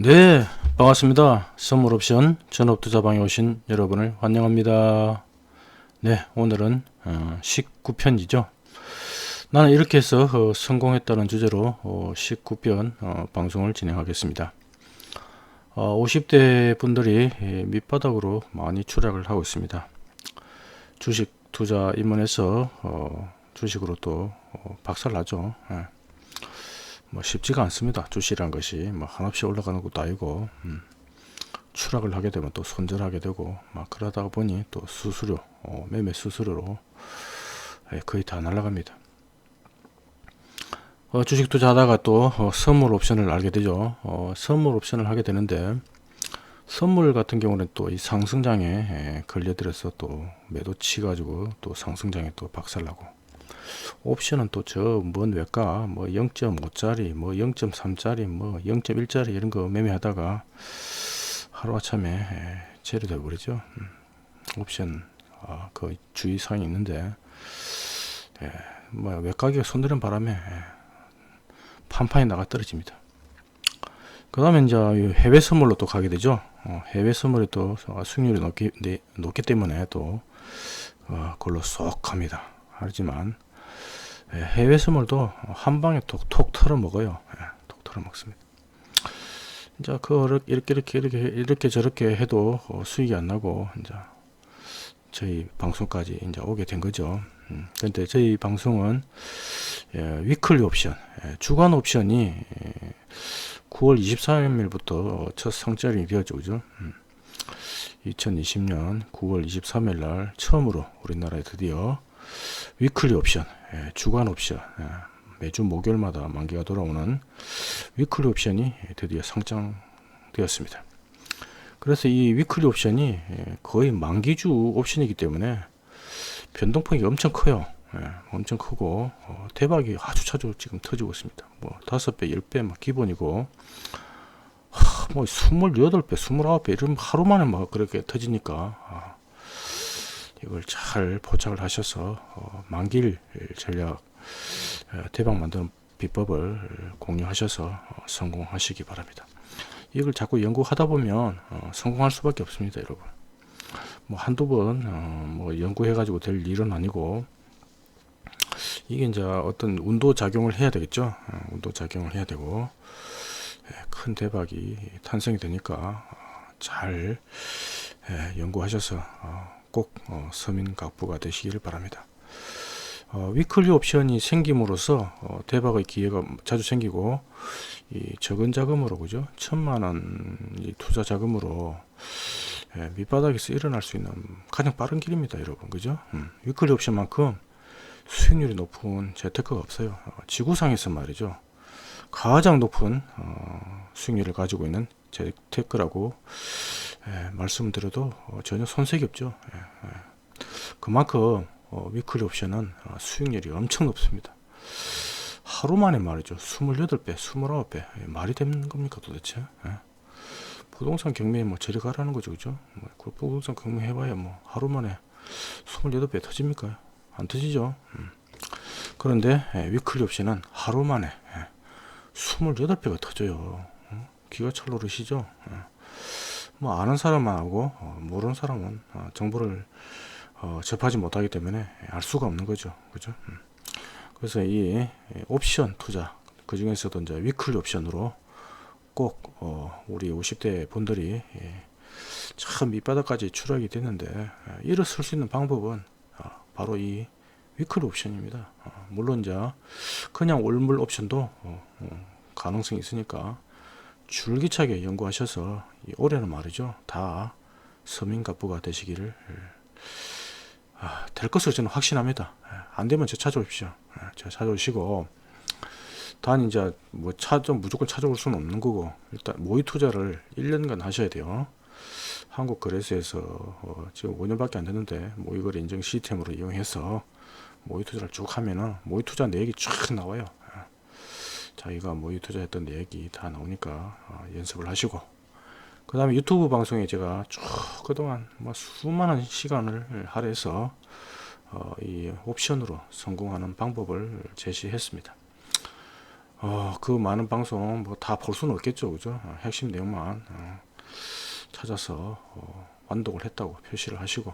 네, 반갑습니다. 선물 옵션 전업 투자방에 오신 여러분을 환영합니다. 네, 오늘은 어, 19편이죠. 나는 이렇게 해서 어, 성공했다는 주제로 어, 19편 어, 방송을 진행하겠습니다. 어, 50대 분들이 예, 밑바닥으로 많이 추락을 하고 있습니다. 주식 투자 입문해서 어, 주식으로 또 어, 박살나죠. 예. 뭐 쉽지가 않습니다. 주식이란 것이 뭐 한없이 올라가는 것도 아니고 음, 추락을 하게 되면 또 손절하게 되고 막 그러다 보니 또 수수료 어, 매매 수수료로 예, 거의 다 날아갑니다. 어, 주식 투자하다가 또 어, 선물 옵션을 알게 되죠. 어, 선물 옵션을 하게 되는데 선물 같은 경우는 또 이 상승장에 예, 걸려들어서 또 매도 치가지고 또 상승장에 또 박살나고 옵션은 또 저 먼 외가 뭐 0.5짜리 뭐 0.3짜리 뭐 0.1짜리 이런 거 매매하다가 하루아침에 예, 제로돼 버리죠. 음, 옵션 아, 그 주의사항이 있는데 예, 뭐 외가격 손드는 바람에 예, 판판이 나가 떨어집니다. 그 다음에 이제 해외 선물로 또 가게 되죠. 어, 해외 선물이 또 수익률이 높기, 네, 높기 때문에 또 어, 그걸로 쏙 갑니다. 하지만 예, 해외 선물도 한 방에 톡톡 털어 먹어요. 예, 톡 털어 먹습니다. 이제 그 이렇게 이렇게 이렇게 이렇게 저렇게 해도 어, 수익이 안 나고 이제 저희 방송까지 이제 오게 된 거죠. 음, 근데 저희 방송은 예, 위클리 옵션, 예, 주간 옵션이 예, 9월 23일부터 첫 성짜링이 되었죠, 그죠? 음, 2020년 9월 23일 날 처음으로 우리나라에 드디어 위클리 옵션, 예, 주간 옵션, 예, 매주 목요일마다 만기가 돌아오는 위클리 옵션이 드디어 상장되었습니다. 그래서 이 위클리 옵션이 예, 거의 만기주 옵션이기 때문에 변동폭이 엄청 커요. 예, 엄청 크고 어, 대박이 아주 자주 지금 터지고 있습니다. 뭐 다섯 배, 열 배 막 기본이고 하, 뭐 스물여덟 배, 스물아홉 배 이런 하루 만에 막 그렇게 터지니까 아, 이걸 잘 포착을 하셔서 어, 만길 전략 어, 대박 만드는 비법을 공유하셔서 어, 성공하시기 바랍니다. 이걸 자꾸 연구하다 보면 어, 성공할 수밖에 없습니다, 여러분. 뭐 한두 번뭐 어, 연구해 가지고 될 일은 아니고 이게 이제 어떤 운도 작용을 해야 되겠죠. 어, 운도 작용을 해야 되고 예, 큰 대박이 탄생이 되니까 어, 잘 예, 연구하셔서 어, 꼭 어, 서민 각부가 되시기를 바랍니다. 어, 위클리 옵션이 생김으로써 어, 대박의 기회가 자주 생기고 이 적은 자금으로 그죠? 천만 원 투자 자금으로 예, 밑바닥에서 일어날 수 있는 가장 빠른 길입니다 여러분. 그죠? 음, 위클리 옵션만큼 수익률이 높은 재테크가 없어요. 어, 지구상에서 말이죠. 가장 높은 어, 수익률을 가지고 있는 재테크라고 예, 말씀드려도 어, 전혀 손색이 없죠. 예, 예. 그만큼 어, 위클리 옵션은 어, 수익률이 엄청 높습니다. 하루 만에 말이죠. 28배, 29배. 예, 말이 되는 겁니까 도대체? 예. 부동산 경매에 뭐 저리 가라는 거죠. 그죠? 뭐, 그 부동산 경매 해봐야 뭐 하루 만에 28배 터집니까? 안 터지죠. 음. 그런데 예, 위클리 옵션은 하루 만에 예, 28배가 터져요. 어? 기가 찰 노릇이죠. 예. 뭐 아는 사람만 하고 어, 모르는 사람은 어, 정보를 어, 접하지 못하기 때문에 알 수가 없는 거죠. 그죠? 음. 그래서 이 옵션 투자 그 중에서도 이제 위클리 옵션으로 꼭 어, 우리 50대 분들이 예, 참 밑바닥까지 추락이 됐는데 예, 일어설 수 있는 방법은 어, 바로 이 위클리 옵션입니다. 어, 물론 이제 그냥 올물 옵션도 어, 어, 가능성이 있으니까 줄기차게 연구하셔서 올해는 말이죠. 다 서민갑부가 되시기를 아, 될 것을 저는 확신합니다. 예, 안 되면 저 찾아오십시오. 예, 저 찾아오시고 단 이제 뭐 찾아 무조건 찾아올 수는 없는 거고 일단 모의 투자를 1년간 하셔야 돼요. 한국 거래소에서 어, 지금 5년밖에 안 됐는데 모의거래 인증 시스템으로 이용해서 모의 투자를 쭉 하면은 모의 투자 내역이 쫙 나와요. 자기가 모의 투자했던 내역이 다 나오니까 어, 연습을 하시고 그 다음에 유튜브 방송에 제가 쭉 그동안 뭐 수많은 시간을 할애해서 어, 이 옵션으로 성공하는 방법을 제시했습니다. 어, 그 많은 방송 뭐 다 볼 수는 없겠죠, 그죠? 어, 핵심 내용만 어, 찾아서 어, 완독을 했다고 표시를 하시고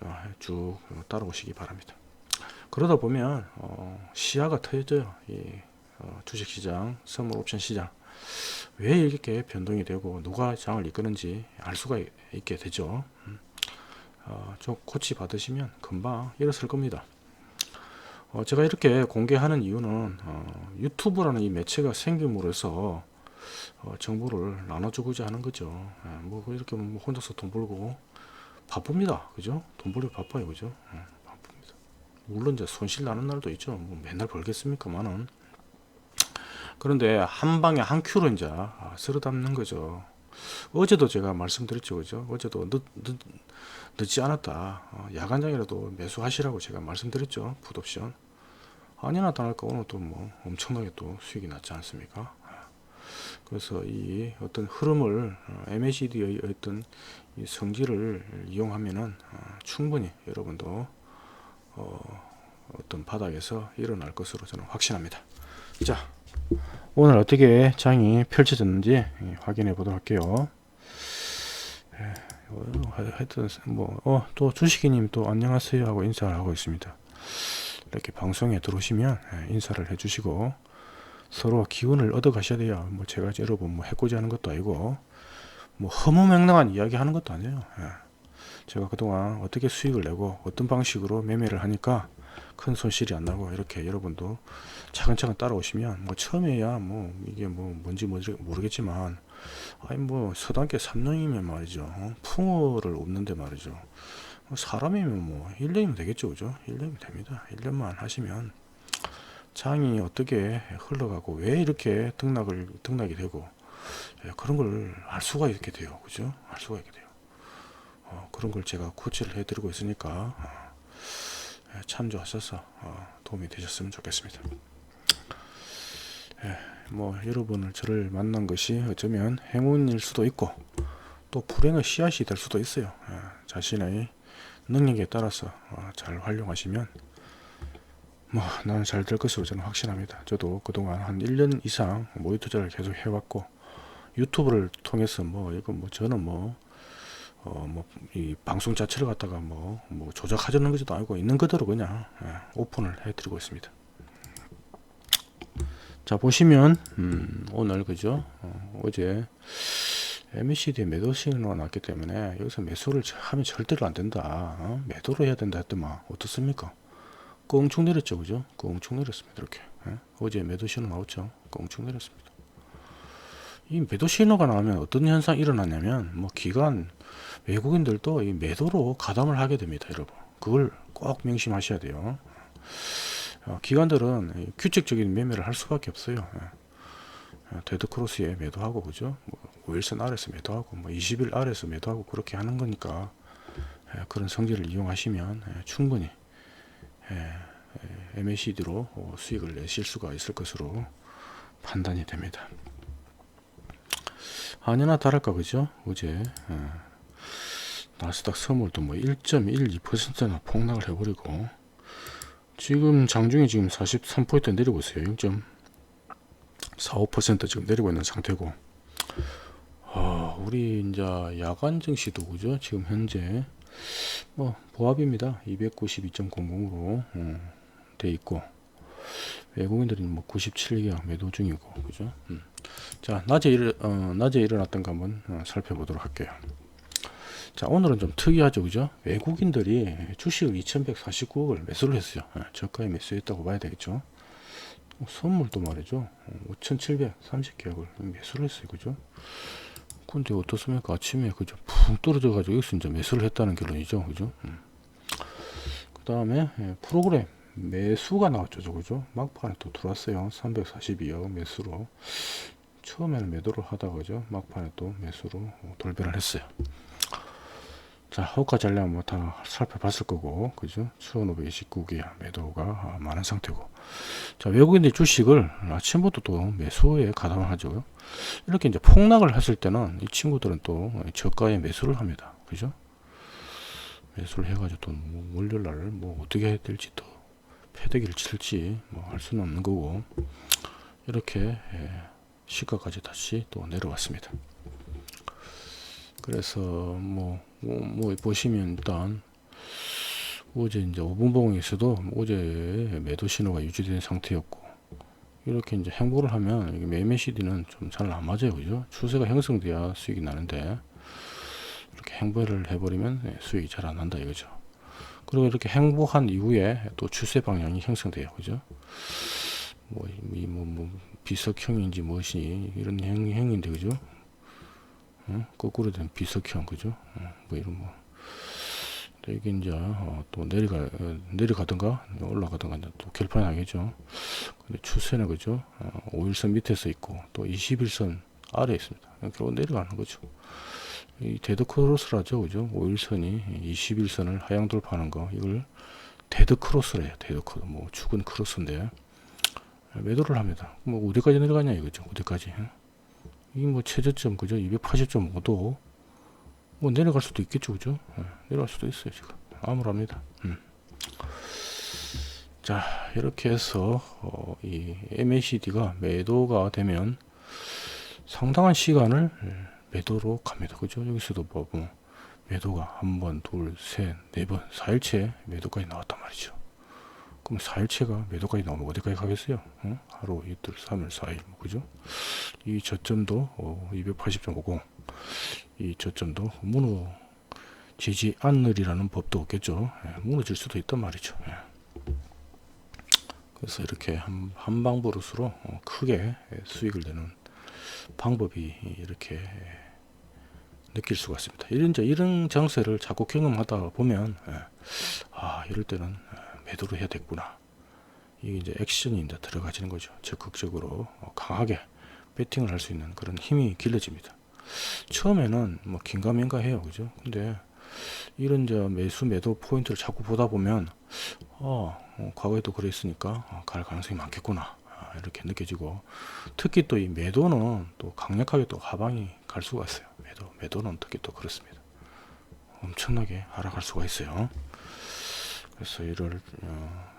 어, 쭉 따라오시기 바랍니다. 그러다 보면 어, 시야가 트여져요. 이 어, 주식시장, 선물 옵션 시장 왜 이렇게 변동이 되고 누가 장을 이끄는지 알 수가 있- 있게 되죠. 음. 어, 좀 코치 받으시면 금방 일어설 겁니다. 어, 제가 이렇게 공개하는 이유는 어, 유튜브라는 이 매체가 생김으로써 어, 정보를 나눠주고자 하는 거죠. 예, 뭐 이렇게 뭐 혼자서 돈 벌고 바쁩니다. 그죠? 돈 벌기 바빠요. 그죠? 예, 바쁩니다. 물론 이제 손실 나는 날도 있죠. 뭐 맨날 벌겠습니까만은. 그런데 한 방에 한 큐로 이제 아, 쓸어 담는 거죠. 어제도 제가 말씀드렸죠. 그죠? 어제도 늦, 늦, 늦지 않았다. 어, 야간장이라도 매수하시라고 제가 말씀드렸죠. 풋옵션. 아니나 다를까 오늘 또 뭐 엄청나게 또 수익이 났지 않습니까? 그래서 이 어떤 흐름을 어, MACD의 어떤 이 성질을 이용하면은 어, 충분히 여러분도 어, 어떤 바닥에서 일어날 것으로 저는 확신합니다. 자, 오늘 어떻게 장이 펼쳐졌는지 예, 확인해 보도록 할게요. 예, 어, 하- 하여튼 뭐또 주식이님 또 안녕하세요 하고 인사를 하고 있습니다. 이렇게 방송에 들어오시면 예, 인사를 해주시고 서로 기운을 얻어 가셔야 돼요. 뭐 제가 여러분 뭐 해코지 하는 것도 아니고 뭐 허무맹랑한 이야기 하는 것도 아니에요. 예. 제가 그동안 어떻게 수익을 내고 어떤 방식으로 매매를 하니까 큰 손실이 안 나고 이렇게 여러분도 차근차근 따라오시면 뭐 처음에야 뭐 이게 뭐 뭔지 모르- 모르겠지만 아니 뭐 서당계 3년이면 말이죠. 어? 풍어를 없는데 말이죠. 뭐 사람이면 뭐 1년이면 되겠죠 그죠? 1년이면 됩니다. 1년만 하시면 장이 어떻게 흘러가고 왜 이렇게 등락을 등락이 되고 예, 그런 걸 알 수가 있게 돼요. 그죠? 알 수가 있게 돼요. 어, 그런 걸 제가 코치를 해드리고 있으니까 어, 예, 참조하셔서 어, 도움이 되셨으면 좋겠습니다. 예, 뭐 여러분을 저를 만난 것이 어쩌면 행운일 수도 있고 또 불행의 씨앗이 될 수도 있어요. 예, 자신의 능력에 따라서 어, 잘 활용하시면 뭐 나는 잘 될 것으로 저는 확신합니다. 저도 그동안 한 1년 이상 모의 투자를 계속 해왔고 유튜브를 통해서 뭐 이거 뭐 저는 뭐 어, 뭐, 이 방송 자체를 갖다가 뭐, 뭐 조작하자는 것도 아니고 있는 그대로 그냥 예, 오픈을 해드리고 있습니다. 자, 보시면, 음, 오늘, 그죠? 어, 어제 MACD에 매도 신호가 났기 때문에 여기서 매수를 하면 절대로 안 된다. 어? 매도를 해야 된다 했더만, 어떻습니까? 껑충 내렸죠, 그죠? 껑충 내렸습니다, 이렇게. 예? 어제 매도 신호 나왔죠? 껑충 내렸습니다. 이 매도 신호가 나오면 어떤 현상이 일어나냐면, 뭐, 기간, 외국인들도 이 매도로 가담을 하게 됩니다, 여러분. 그걸 꼭 명심하셔야 돼요. 어, 기관들은 이 규칙적인 매매를 할 수밖에 없어요. 예. 어, 데드 크로스에 매도하고 그죠? 뭐, 5일선 아래서 매도하고 뭐 20일 아래서 매도하고 그렇게 하는 거니까 예, 그런 성질을 이용하시면 예, 충분히 예, MACD로 어, 수익을 내실 수가 있을 것으로 판단이 됩니다. 아니나 다를까 그죠? 어제 예, 나스닥 선물도 뭐 1.12%나 폭락을 해버리고 지금 장중에 지금 43포인트 내리고 있어요. 0.45% 지금 내리고 있는 상태고 아, 우리 이제 야간 증시도 그죠? 지금 현재 뭐 보합입니다. 292.00으로 어, 돼 있고 외국인들은 뭐 97개가 매도 중이고 그죠? 음. 자 낮에 일 어, 낮에 일어났던 거 한번 어, 살펴보도록 할게요. 자 오늘은 좀 특이하죠 그죠? 외국인들이 주식을 2149억을 매수를 했어요. 예, 저가에 매수했다고 봐야 되겠죠? 어, 선물도 말이죠. 5730개억을 매수를 했어요 그죠? 근데 어떻습니까? 아침에 그죠 푹 떨어져 가지고 여기서 이제 매수를 했다는 결론이죠 그죠? 음. 그 다음에 예, 프로그램 매수가 나왔죠 그죠? 막판에 또 들어왔어요. 342억 매수로 처음에는 매도를 하다가 그죠 막판에 또 매수로 어, 돌변을 했어요 자, 호가 전략 뭐다 살펴봤을 거고, 그죠? 1529개 매도가 많은 상태고. 자, 외국인들 주식을 아침부터 또 매수에 가담을 하죠. 이렇게 이제 폭락을 했을 때는 이 친구들은 또 저가에 매수를 합니다. 그죠? 매수를 해가지고 또뭐 월요일 날뭐 어떻게 해야 될지 또 패대기를 칠지 뭐 할 수는 없는 거고. 이렇게 예, 시가까지 다시 또 내려왔습니다. 그래서 뭐, 뭐, 뭐 보시면 일단 어제 이제 5분 봉에서도 어제 매도 신호가 유지된 상태였고 이렇게 이제 행보를 하면 매매 CD는 좀 잘 안 맞아요, 그죠? 추세가 형성돼야 수익이 나는데 이렇게 행보를 해버리면 예, 수익이 잘 안 난다 이거죠. 그리고 이렇게 행보한 이후에 또 추세 방향이 형성돼요, 그죠? 뭐, 이, 뭐, 뭐, 비석형인지 무엇이 이런 형, 형인데, 그죠? 어? 거꾸로 된 비석형, 그죠? 어, 뭐 이런 뭐. 이게 이제 어, 또 내려가 어, 내려가든가 올라가든가 또 결판이 나겠죠. 근데 추세는 그죠? 어, 5일선 밑에서 있고 또 21선 아래에 있습니다. 결국 내려가는 거죠. 이 데드 크로스라죠, 그죠? 5일선이 21선을 하향 돌파하는 거 이걸 데드 크로스래요. 데드 크로스 뭐 죽은 크로스인데 매도를 합니다. 뭐 어디까지 내려가냐 이거죠. 어디까지? 이게 뭐 최저점 그죠? 280.5도 뭐 내려갈 수도 있겠죠, 그죠? 예, 내려갈 수도 있어요 지금 암울합니다. 음. 자 이렇게 해서 어, 이 MACD가 매도가 되면 상당한 시간을 예, 매도로 갑니다. 그죠? 여기서도 뭐, 뭐 매도가 한 번, 둘, 셋, 네 번, 4일째 매도까지 나왔단 말이죠. 그럼 4일째가 매도까지 나오면 어디까지 가겠어요? 어? 하루, 이틀, 3일, 4일, 뭐, 그죠? 이 저점도 어, 280.50, 이 저점도 무너지지 않으리라는 법도 없겠죠. 예, 무너질 수도 있단 말이죠. 예. 그래서 이렇게 한, 한방버릇으로 어, 크게 수익을 내는 방법이 이렇게 느낄 수가 있습니다. 이런 이런 장세를 자꾸 경험하다 보면 예, 아 이럴 때는 예, 매도를 해야 됐구나. 이게 이제 액션이 이제 들어가지는 거죠. 적극적으로 어, 강하게 배팅을 할 수 있는 그런 힘이 길러집니다. 처음에는 뭐 긴가민가 해요, 그죠? 근데 이런 이제 매수 매도 포인트를 자꾸 보다 보면 어, 어 과거에도 그랬으니까 어, 갈 가능성이 많겠구나. 아, 이렇게 느껴지고 특히 또 이 매도는 또 강력하게 또 하방이 갈 수가 있어요. 매도 매도는 특히 또 그렇습니다. 엄청나게 하락할 수가 있어요. 그래서 이를 어,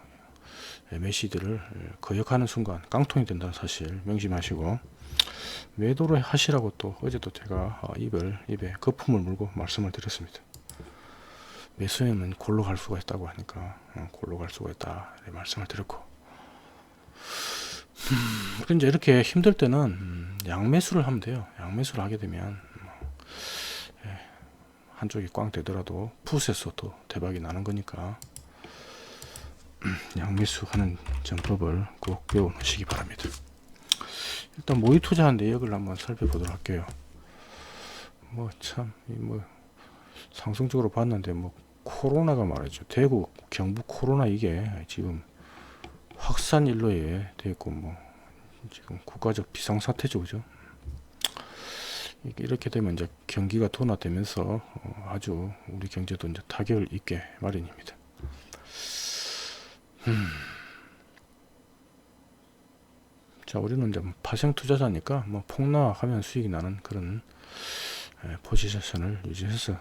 MACD를 거역하는 순간 깡통이 된다는 사실 명심하시고 매도를 하시라고 또 어제도 제가 어, 입을 입에 거품을 물고 말씀을 드렸습니다. 매수에는 골로 갈 수가 있다고 하니까 어, 골로 갈 수가 있다 말씀을 드렸고 음, 이제 이렇게 힘들 때는 음, 양매수를 하면 돼요. 양매수를 하게 되면 뭐, 예, 한쪽이 꽝 되더라도 푸스에서 또 대박이 나는 거니까 음, 양매수하는 전법을 꼭 배워놓으시기 바랍니다. 일단 모의 투자한 내역을 한번 살펴보도록 할게요. 뭐 참 뭐 상승적으로 봤는데 뭐 코로나가 말이죠. 대구 경북 코로나 이게 지금 확산 일로에 되고 뭐 지금 국가적 비상 사태죠, 그죠? 이렇게 되면 이제 경기가 둔화되면서 어, 아주 우리 경제도 이제 타격을 입게 마련입니다. 음. 자, 우리는 이제 파생 투자자니까 뭐 폭락하면 수익이 나는 그런 에, 포지션을 유지해서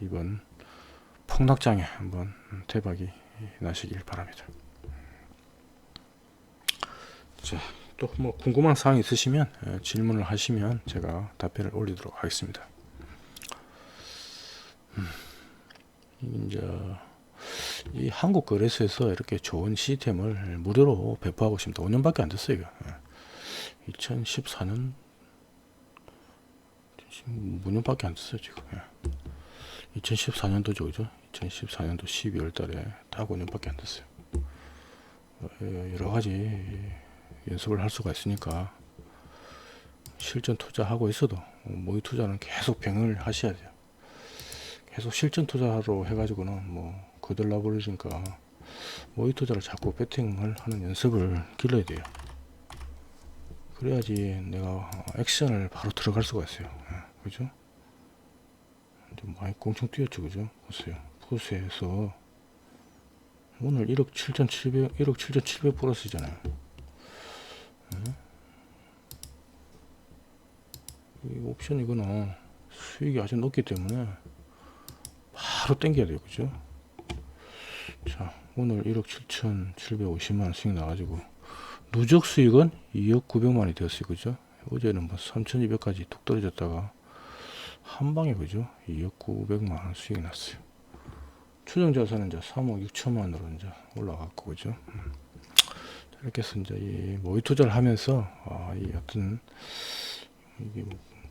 이번 폭락장에 한번 대박이 나시길 바랍니다. 자, 또 뭐 궁금한 사항 있으시면 에, 질문을 하시면 제가 답변을 올리도록 하겠습니다. 음, 이제 이 한국 거래소에서 이렇게 좋은 시스템을 무료로 배포하고 있습니다. 5년밖에 안 됐어요. 이거. 2014년 예. 5년밖에 안 됐어요 지금. 2014년도죠, 그죠? 2014년도 12월 달에 딱 5년밖에 안 됐어요. 어, 여러 가지 연습을 할 수가 있으니까 실전 투자하고 있어도 모의 투자는 계속 병을 하셔야 돼요. 계속 실전 투자로 해가지고는 뭐 거들나 버리니까 모의 투자를 자꾸 배팅을 하는 연습을 길러야 돼요. 그래야지 내가 액션을 바로 들어갈 수가 있어요. 예, 그죠? 좀 많이 꽁충 뛰었죠, 그죠? 보세요. 포스에서 오늘 1억 7,700, 1억 7,700 플러스잖아요. 예? 이 옵션 이거는 수익이 아주 높기 때문에 바로 땡겨야 돼요, 그죠? 자 오늘 1억 7,750만 원 수익 나가지고 누적 수익은 2억 900만이 되었어요. 그죠? 어제는 뭐 3,200까지 뚝 떨어졌다가 한 방에 그죠? 2억 900만 원 수익이 났어요. 추정 자산은 이제 3억 6천만으로 이제 올라갔고 그죠? 이렇게 해서 이제 이 모의 투자를 하면서 아, 이 어떤 이게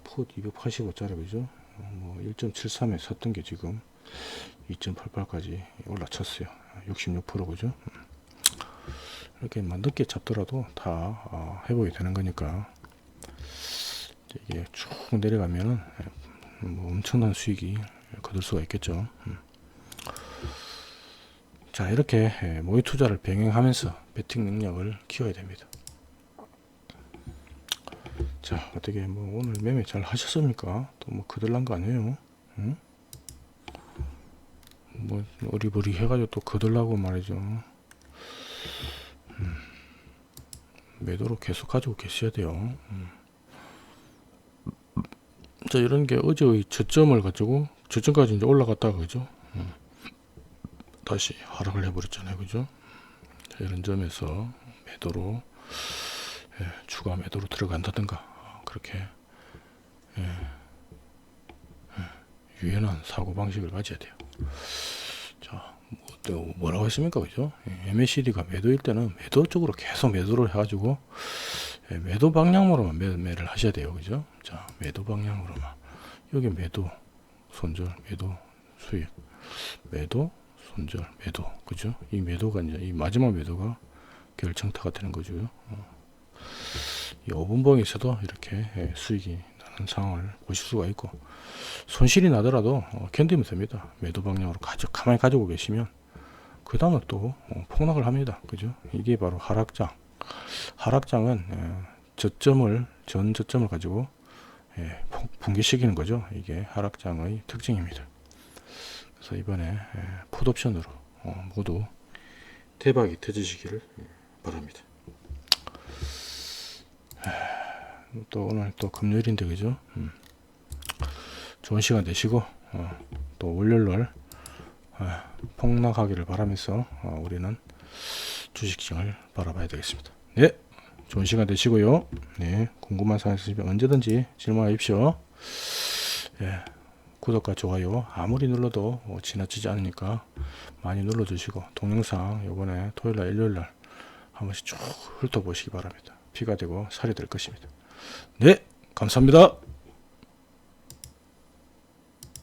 풋 285짜리 그죠? 어, 뭐 1.73에 샀던 게 지금 2.88까지 올라쳤어요. 66% 그죠? 음. 이렇게 만 늦게 잡더라도 다 어, 회복이 되는 거니까 이게 쭉 내려가면은 예, 뭐 엄청난 수익이 거둘 수가 있겠죠. 음. 자 이렇게 예, 모의 투자를 병행하면서 배팅 능력을 키워야 됩니다. 자 어떻게 뭐 오늘 매매 잘 하셨습니까? 또뭐 거들난 거 아니에요? 응? 뭐 어리버리 해가지고 또 거들라고 말이죠. 음. 매도로 계속 가지고 계셔야 돼요. 음. 자 이런 게 어제의 저점을 가지고 저점까지 이제 올라갔다가 그죠? 음. 다시 하락을 해버렸잖아요, 그죠? 자, 이런 점에서 매도로 예, 추가 매도로 들어간다든가 어, 그렇게 예, 예, 유연한 사고 방식을 가져야 돼요. 자, 뭐, 또 뭐라고 했습니까, 그죠? 예, MACD가 매도일 때는 매도 쪽으로 계속 매도를 해가지고 예, 매도 방향으로만 매매를 하셔야 돼요, 그죠? 자, 매도 방향으로만 여기 매도 손절, 매도 수익, 매도 손절, 매도, 그죠? 이 매도가 이제 이 마지막 매도가 결정타가 되는 거죠. 어. 이 5분봉에서도 이렇게 예, 수익이 상황을 보실 수가 있고 손실이 나더라도 어, 견디면 됩니다. 매도 방향으로 가져 가만히 가지고 계시면 그 다음에 또 어, 폭락을 합니다. 그죠? 이게 바로 하락장. 하락장은 예, 저점을 전 저점을 가지고 예, 폭- 붕괴시키는 거죠. 이게 하락장의 특징입니다. 그래서 이번에 예, 풋옵션으로 어, 모두 대박이 터지시기를 예, 바랍니다. 에, 또 오늘 또 금요일인데 그죠? 음. 좋은 시간 되시고 어, 또 월요일날 어, 폭락하기를 바라면서 어, 우리는 주식시장을 바라봐야 되겠습니다. 네, 좋은 시간 되시고요. 네, 궁금한 사항 있으시면 언제든지 질문하십시오. 예, 구독과 좋아요 아무리 눌러도 어, 지나치지 않으니까 많이 눌러주시고 동영상 요번에 토요일날 일요일날 한 번씩 쭉 훑어보시기 바랍니다. 피가 되고 살이 될 것입니다. 네, 감사합니다.